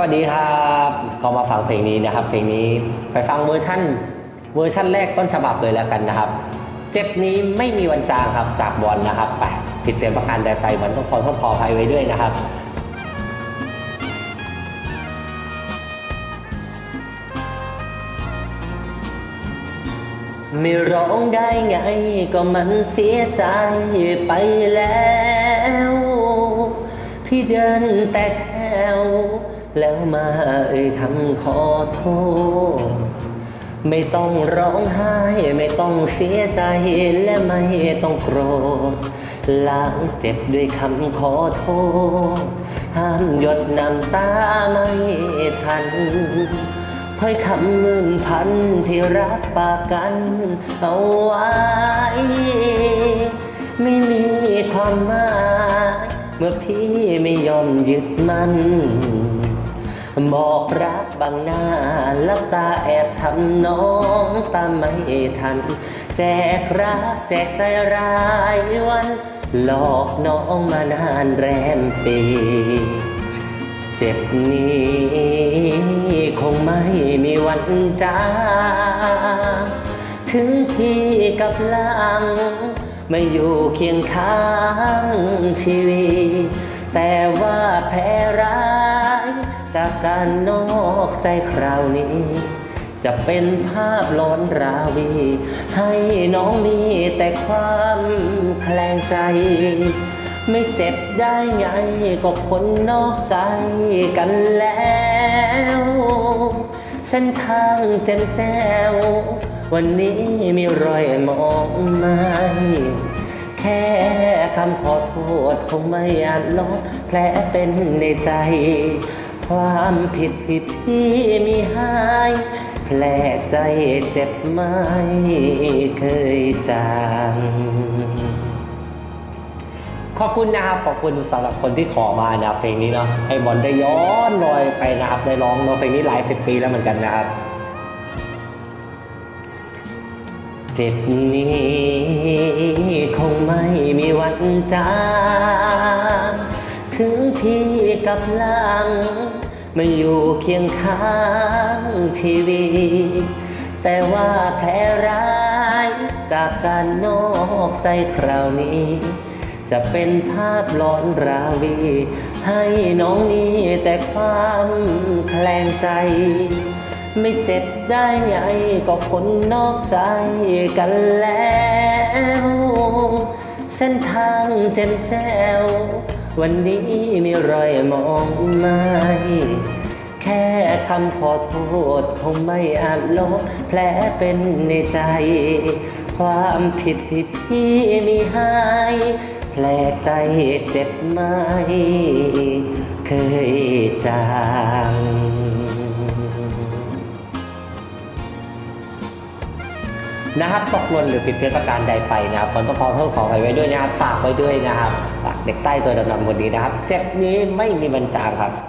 วัสดีครับก็มาฟังเพลงนี้นะครับ เพลงนี้ไปฟังเวอร์ชั่น เวอร์ชั่นแรกต้นฉบับเลยแล้วกันนะครับ เจ็บนี้ไม่มีวันจางครับจากบอลนะครับไปผิดเตือนประการใดไปวันต้องขอโทษขออภัยไว้ด้วยนะครับไม่ร้องได้ไงก็มันเสียใจไปแล้ว พี่เดินแต่แถว แล้วมาเอ่ยคำขอโทษ ไม่ต้องร้องไห้ ไม่ต้องเสียใจและไม่ต้องโกรธล้างเจ็บด้วยคำขอโทษ ห้ามหยดน้ำตาไม่ทันถ้อยคำมื่นพันที่รับปากกันเอาไว้ ไม่มีความหมาย เมื่อพี่ไม่ยอมยึดมัน บอกรักบางหน้าลับตาแอบทำน้องตามไม่ทัน แจกรักแจกใจรายวัน หลอกน้องมานานแรมปีเจ็บนี้คงไม่มีวันจางถึงที่กับลัง ไม่อยู่เคียงข้างชีวิตแต่ว่าแพ้ร้าย จากการนอกใจคราวนี้ จะเป็นภาพลอนราวี ให้น้องมีแต่ความแคลงใจ ไม่เจ็บได้ไงก็คนนอกใจกันแล้วเส้นทางเจนแจ้ววันนี้มีรอยมองไหมแค่คำขอโทษคงไม่อาจลบแผลเป็นในใจ ความผิดที่พี่มีหาย แผลใจเจ็บไม่เคยจางขอบคุณนะครับขอบคุณสำหรับคนที่ขอมานะเพลงนี้เนาะให้บอลได้ย้อนรอยไปนะครับได้ร้องเนาะเพลงนี้หลายสิบปีแล้วเหมือนกันนะครับเจ็บนี้คงไม่มีวันจาง ถึงที่กับหลังไม่อยู่เคียงข้างชีวิตแต่ว่าแผลร้ายจากการนอกใจคราวนี้ จะเป็นภาพหลอนราวี ให้น้องมีแต่ความแคลงใจ ไม่เจ็บได้ไงก็คนนอกใจกันแล้ว เส้นทางเจนแจ้ว วันนี้มีรอยมองไหมแค่คำขอโทษคงไม่อาจลบแผลเป็นในใจ ความผิดที่พี่มีให้แผลใจเจ็บไหม เคยจาง นะครับตกหล่นหรือผิดเพี้ยนประการใดไปนะครับผมต้องขอโทษขอไปไว้ด้วยนะครับฝากไว้ด้วยนะครับฝากเด็กใต้ตัวดำๆคนนี้นะครับ เจ็บนี้ไม่มีบรรจางครับ